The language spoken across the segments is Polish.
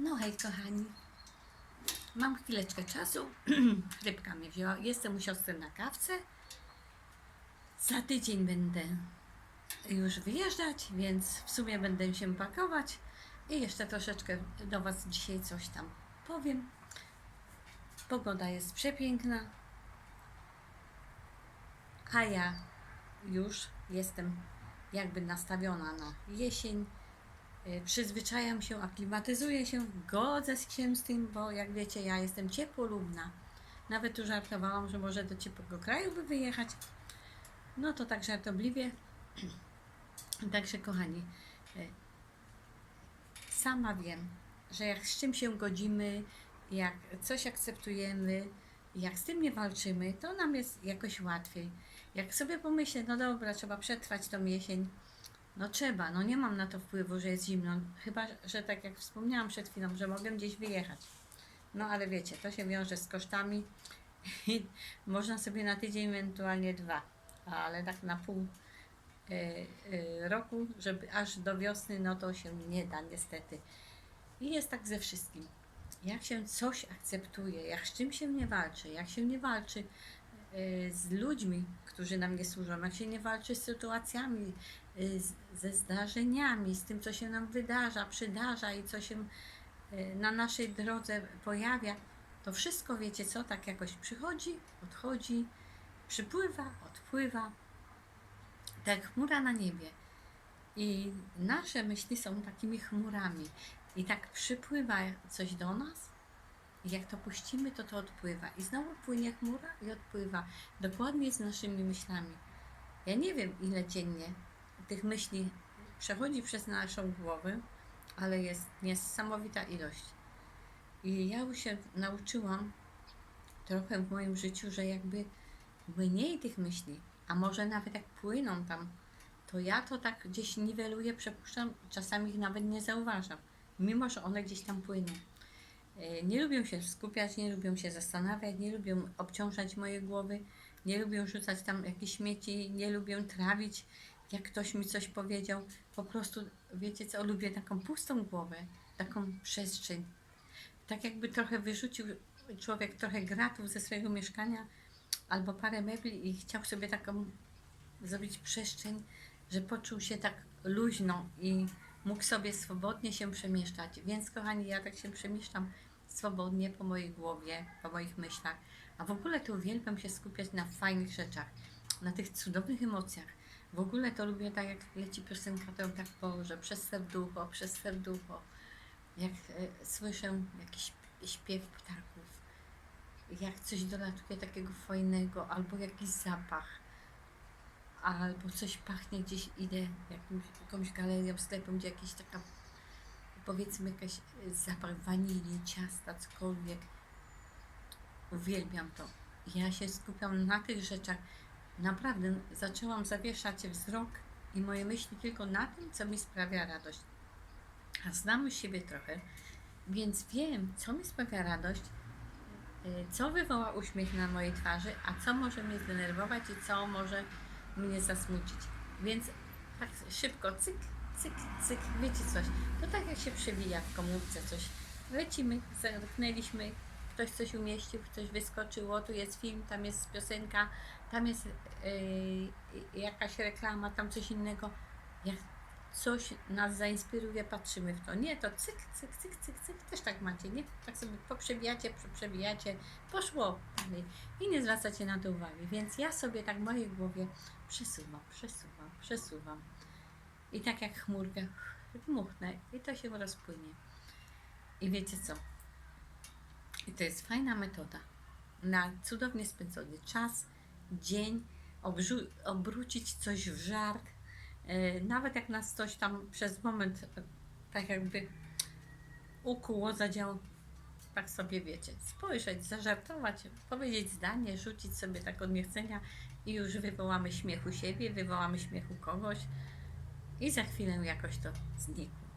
No hej kochani, mam chwileczkę czasu, rybka mnie wzięła, jestem u siostry na kawce. Za tydzień będę już wyjeżdżać, więc w sumie będę się pakować i jeszcze troszeczkę do Was dzisiaj coś tam powiem. Pogoda jest przepiękna, a ja już jestem jakby nastawiona na jesień. Y, Przyzwyczajam się, aklimatyzuję się, godzę z tym, bo jak wiecie, ja jestem ciepłolubna. Nawet tu żartowałam, że może do ciepłego kraju by wyjechać. No to tak żartobliwie. Także kochani, y, sama wiem, że jak z czym się godzimy, jak coś akceptujemy, jak z tym nie walczymy, to nam jest jakoś łatwiej. Jak sobie pomyślę, no dobra, trzeba przetrwać tą jesień, no trzeba, no nie mam na to wpływu, że jest zimno. Chyba, że tak jak wspomniałam przed chwilą, że mogę gdzieś wyjechać. No ale wiecie, to się wiąże z kosztami. i Można sobie na tydzień, ewentualnie dwa, ale tak na pół y, y, roku, żeby aż do wiosny, no to się nie da niestety. I jest tak ze wszystkim. Jak się coś akceptuje, jak z czym się nie walczy, jak się nie walczy y, z ludźmi, którzy nam nie służą, jak się nie walczy z sytuacjami, z, ze zdarzeniami, z tym, co się nam wydarza, przydarza i co się y, na naszej drodze pojawia, to wszystko, wiecie co, tak jakoś przychodzi, odchodzi, przypływa, odpływa, tak chmura na niebie. I nasze myśli są takimi chmurami. I tak przypływa coś do nas, i jak to puścimy, to to odpływa. I znowu płynie chmura i odpływa. Dokładnie z naszymi myślami. Ja nie wiem, ile dziennie tych myśli przechodzi przez naszą głowę, ale jest niesamowita ilość. I ja już się nauczyłam trochę w moim życiu, że jakby mniej tych myśli, a może nawet jak płyną tam, to ja to tak gdzieś niweluję, przepuszczam, czasami ich nawet nie zauważam, mimo że one gdzieś tam płyną. E, Nie lubią się skupiać, nie lubią się zastanawiać, nie lubią obciążać mojej głowy, nie lubią rzucać tam jakieś śmieci, nie lubią trawić, jak ktoś mi coś powiedział. Po prostu, wiecie co, lubię taką pustą głowę, taką przestrzeń. Tak jakby trochę wyrzucił człowiek trochę gratów ze swojego mieszkania albo parę mebli i chciał sobie taką zrobić przestrzeń, że poczuł się tak luźno i mógł sobie swobodnie się przemieszczać. Więc, kochani, ja tak się przemieszczam swobodnie po mojej głowie, po moich myślach. A w ogóle to uwielbiam się skupiać na fajnych rzeczach, na tych cudownych emocjach. W ogóle to lubię tak, jak leci piosenka, to tak Boże, przez serducho, przez serducho. Jak e, słyszę jakiś śpiew ptaków, jak coś dolatuje takiego fajnego, albo jakiś zapach albo coś pachnie gdzieś, idę jakimś, jakąś galerią, sklepem, gdzie jakiś taka, powiedzmy, jakaś y, zapach wanilii, ciasta, cokolwiek. Uwielbiam to. Ja się skupiam na tych rzeczach. Naprawdę zaczęłam zawieszać wzrok i moje myśli tylko na tym, co mi sprawia radość. A znam siebie trochę, więc wiem, co mi sprawia radość, y, co wywoła uśmiech na mojej twarzy, a co może mnie zdenerwować i co może mnie zasmucić. Więc tak szybko, cyk, cyk, cyk, wiecie coś. To tak jak się przewija w komórce coś. Lecimy, zamknęliśmy, ktoś coś umieścił, coś wyskoczyło, tu jest film, tam jest piosenka, tam jest yy, jakaś reklama, tam coś innego. Jak coś nas zainspiruje, patrzymy w to. Nie, to cyk, cyk, cyk, cyk, cyk, też tak macie, nie? Tak sobie poprzebijacie, przebijacie, poszło dalej i nie zwracacie na to uwagi. Więc ja sobie tak w mojej głowie przesuwam, przesuwam, przesuwam. I tak jak chmurkę dmuchnę i to się rozpłynie. I wiecie co? I to jest fajna metoda na cudownie spędzony czas, dzień, obrócić coś w żart, E, Nawet jak nas coś tam przez moment e, tak jakby ukuło, zadział, tak sobie wiecie, spojrzeć, zażartować, powiedzieć zdanie, rzucić sobie tak od niechcenia i już wywołamy śmiechu siebie, wywołamy śmiechu kogoś i za chwilę jakoś to znikło.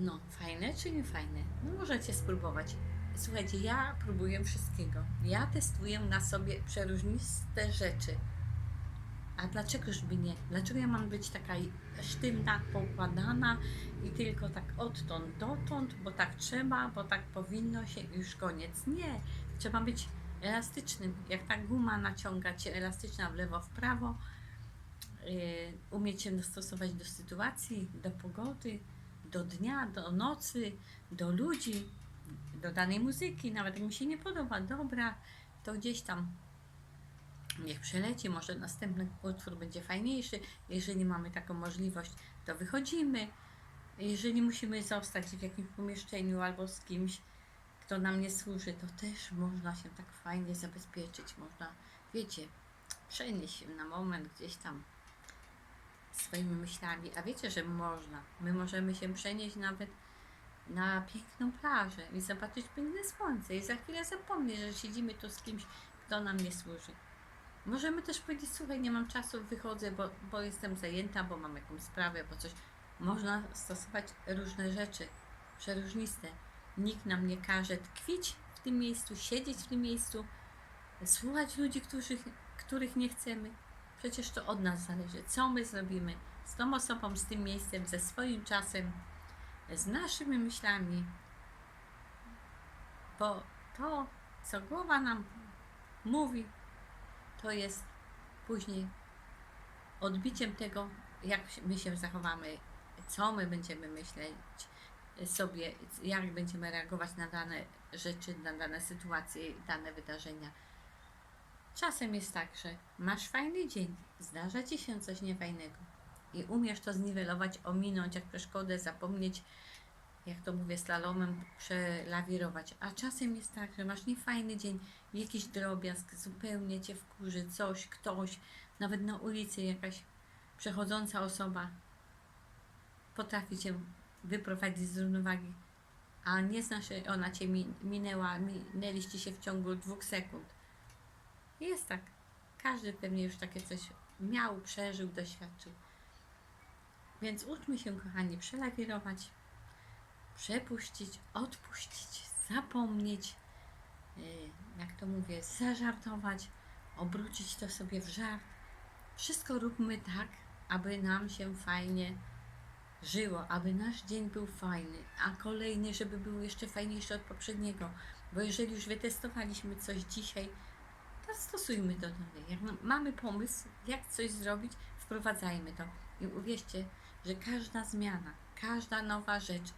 No, fajne czy nie fajne? No, możecie spróbować. Słuchajcie, ja próbuję wszystkiego. Ja testuję na sobie przeróżniste rzeczy A dlaczegoż by nie? Dlaczego ja mam być taka sztywna, poukładana i tylko tak odtąd dotąd, bo tak trzeba, bo tak powinno się już koniec. Nie, trzeba być elastycznym. Jak ta guma naciągać się elastyczna w lewo, w prawo, yy, umieć się dostosować do sytuacji, do pogody, do dnia, do nocy, do ludzi, do danej muzyki, nawet jak mi się nie podoba, dobra, to gdzieś tam niech przeleci, może następny utwór będzie fajniejszy. Jeżeli mamy taką możliwość, to wychodzimy. Jeżeli musimy zostać w jakimś pomieszczeniu albo z kimś, kto nam nie służy, to też można się tak fajnie zabezpieczyć. Można, wiecie, przenieść się na moment gdzieś tam swoimi myślami. A wiecie, że można. My możemy się przenieść nawet na piękną plażę i zobaczyć piękne słońce i za chwilę zapomnieć, że siedzimy tu z kimś, kto nam nie służy. Możemy też powiedzieć, słuchaj, nie mam czasu, wychodzę, bo, bo jestem zajęta, bo mam jakąś sprawę, bo coś. Można stosować różne rzeczy, przeróżniste. Nikt nam nie każe tkwić w tym miejscu, siedzieć w tym miejscu, słuchać ludzi, których, których nie chcemy. Przecież to od nas zależy, co my zrobimy z tą osobą, z tym miejscem, ze swoim czasem, z naszymi myślami. Bo to, co głowa nam mówi, to jest później odbiciem tego, jak my się zachowamy, co my będziemy myśleć sobie, jak będziemy reagować na dane rzeczy, na dane sytuacje, dane wydarzenia. Czasem jest tak, że masz fajny dzień, zdarza ci się coś niefajnego i umiesz to zniwelować, ominąć jak przeszkodę, zapomnieć, jak to mówię, slalomem przelawirować. A czasem jest tak, że masz niefajny dzień, jakiś drobiazg, zupełnie cię wkurzy coś, ktoś, nawet na ulicy jakaś przechodząca osoba potrafi cię wyprowadzić z równowagi, a nie znasz, ona cię mi- minęła, minęliście się w ciągu dwóch sekund. Jest tak. Każdy pewnie już takie coś miał, przeżył, doświadczył. Więc uczmy się, kochani, przelawirować, przepuścić, odpuścić, zapomnieć, yy, jak to mówię, zażartować, obrócić to sobie w żart. Wszystko róbmy tak, aby nam się fajnie żyło, aby nasz dzień był fajny, a kolejny, żeby był jeszcze fajniejszy od poprzedniego. Bo jeżeli już wytestowaliśmy coś dzisiaj, to stosujmy to dalej. Jak ma- mamy pomysł, jak coś zrobić, wprowadzajmy to. I uwierzcie, że każda zmiana, każda nowa rzecz,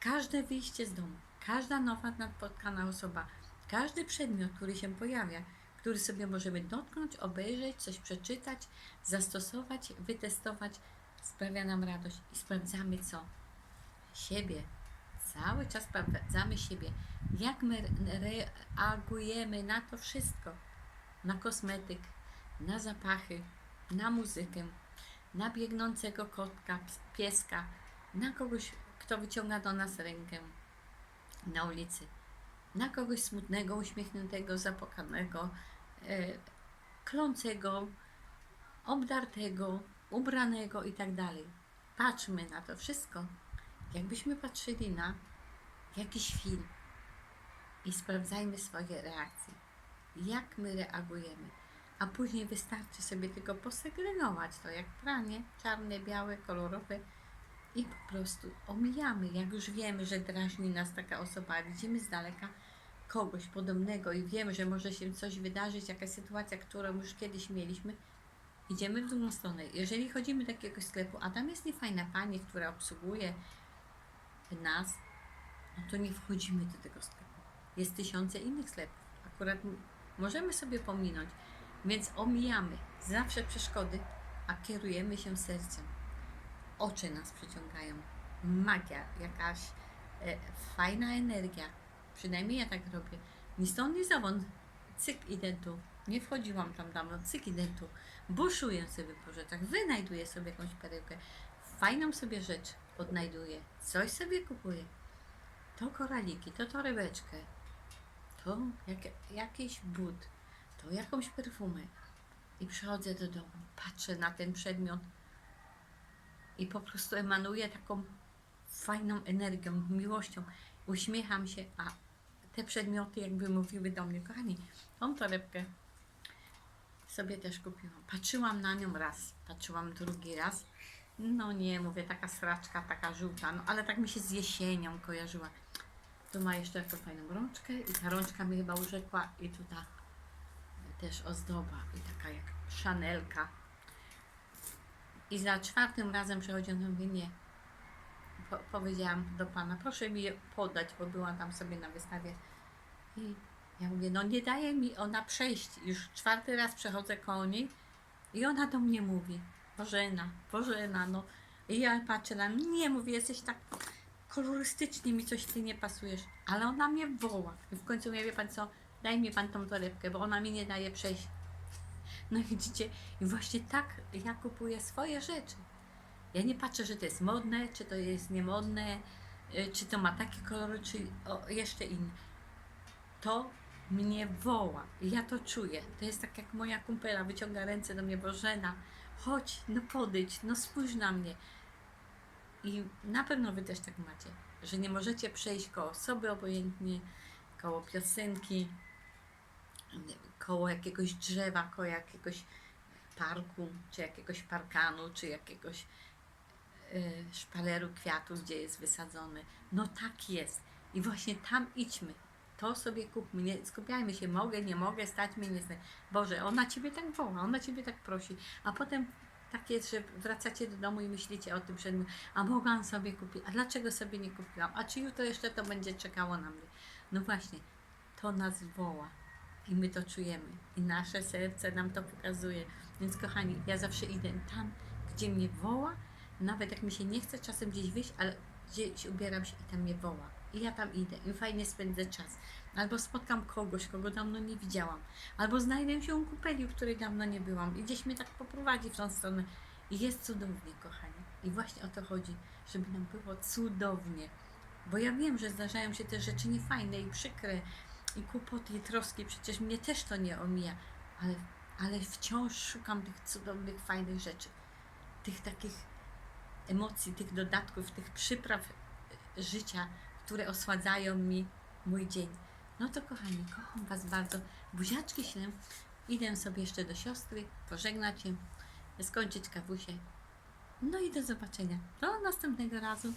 każde wyjście z domu, każda nowa napotkana osoba, każdy przedmiot, który się pojawia, który sobie możemy dotknąć, obejrzeć, coś przeczytać, zastosować, wytestować, sprawia nam radość i sprawdzamy co? Siebie. Cały czas sprawdzamy siebie. Jak my re- reagujemy na to wszystko? Na kosmetyk, na zapachy, na muzykę, na biegnącego kotka, pieska, na kogoś, kto wyciąga do nas rękę na ulicy, na kogoś smutnego, uśmiechniętego, zapłakanego, e, klącego, obdartego, ubranego i tak. Patrzmy na to wszystko, jakbyśmy patrzyli na jakiś film i sprawdzajmy swoje reakcje. Jak my reagujemy. A później wystarczy sobie tylko posegregować to, jak pranie, czarne, białe, kolorowe i po prostu omijamy. Jak już wiemy, że drażni nas taka osoba, widzimy z daleka kogoś podobnego i wiemy, że może się coś wydarzyć, jakaś sytuacja, którą już kiedyś mieliśmy, idziemy w drugą stronę. Jeżeli chodzimy do jakiegoś sklepu, a tam jest niefajna pani, która obsługuje nas, no to nie wchodzimy do tego sklepu. Jest tysiące innych sklepów. Akurat możemy sobie pominąć, więc omijamy zawsze przeszkody, a kierujemy się sercem. Oczy nas przyciągają. Magia, jakaś e, fajna energia. Przynajmniej ja tak robię. Ni stąd, ni zowąd. Cyk, idę tu. Nie wchodziłam tam dawno. Cyk, idę tu. Buszuję sobie po rzeczach. Wynajduję sobie jakąś perełkę. Fajną sobie rzecz odnajduję. Coś sobie kupuję. To koraliki, to torebeczkę. To jak, jakiś but. To jakąś perfumę. I przychodzę do domu. Patrzę na ten przedmiot i po prostu emanuję taką fajną energią, miłością. Uśmiecham się, a te przedmioty jakby mówiły do mnie, kochani, tą torebkę sobie też kupiłam. Patrzyłam na nią raz, patrzyłam drugi raz. No nie, mówię, taka sraczka, taka żółta, no ale tak mi się z jesienią kojarzyła. Tu ma jeszcze taką fajną rączkę i ta rączka mi chyba urzekła i tu ta też ozdoba i taka jak szanelka. I za czwartym razem przechodziłam, to mówię, nie. Po, powiedziałam do pana, proszę mi je podać, bo byłam tam sobie na wystawie. I ja mówię, no nie daje mi ona przejść. Już czwarty raz przechodzę koło niej i ona do mnie mówi, Bożena, Bożena, no. I ja patrzę na nią, nie mówię, jesteś tak kolorystycznie mi coś ty nie pasujesz. Ale ona mnie woła. I w końcu mówię, wie pan co, daj mi pan tą torebkę, bo ona mi nie daje przejść. No widzicie, i właśnie tak ja kupuję swoje rzeczy. Ja nie patrzę, że to jest modne, czy to jest niemodne, y, czy to ma takie kolory, czy jeszcze inne. To mnie woła. Ja to czuję. To jest tak jak moja kumpela wyciąga ręce do mnie, Bożena, chodź, no podejdź, no spójrz na mnie. I na pewno wy też tak macie, że nie możecie przejść koło osoby obojętnie, koło piosenki, koło jakiegoś drzewa, koło jakiegoś parku, czy jakiegoś parkanu, czy jakiegoś y, szpaleru kwiatów, gdzie jest wysadzony. No tak jest. I właśnie tam idźmy. To sobie kupmy. Nie skupiajmy się, mogę, nie mogę, stać mnie, nie stać. Boże, ona Ciebie tak woła, ona Ciebie tak prosi. A potem tak jest, że wracacie do domu i myślicie o tym, że a mogłam sobie kupić, a dlaczego sobie nie kupiłam? A czy jutro jeszcze to będzie czekało na mnie? No właśnie, to nas woła. I my to czujemy. I nasze serce nam to pokazuje. Więc kochani, ja zawsze idę tam, gdzie mnie woła, nawet jak mi się nie chce czasem gdzieś wyjść, ale gdzieś ubieram się i tam mnie woła. I ja tam idę i fajnie spędzę czas. Albo spotkam kogoś, kogo dawno nie widziałam. Albo znajdę się u kupeli, w której dawno nie byłam. I gdzieś mnie tak poprowadzi w tą stronę. I jest cudownie, kochani. I właśnie o to chodzi, żeby nam było cudownie. Bo ja wiem, że zdarzają się te rzeczy niefajne i przykre, i kłopoty, i troski. Przecież mnie też to nie omija. Ale, ale wciąż szukam tych cudownych, fajnych rzeczy. Tych takich emocji, tych dodatków, tych przypraw życia, które osładzają mi mój dzień. No to kochani, kocham Was bardzo. Buziaczki ślę. Idę sobie jeszcze do siostry, pożegnać się, skończyć kawusie. No i do zobaczenia. Do następnego razu.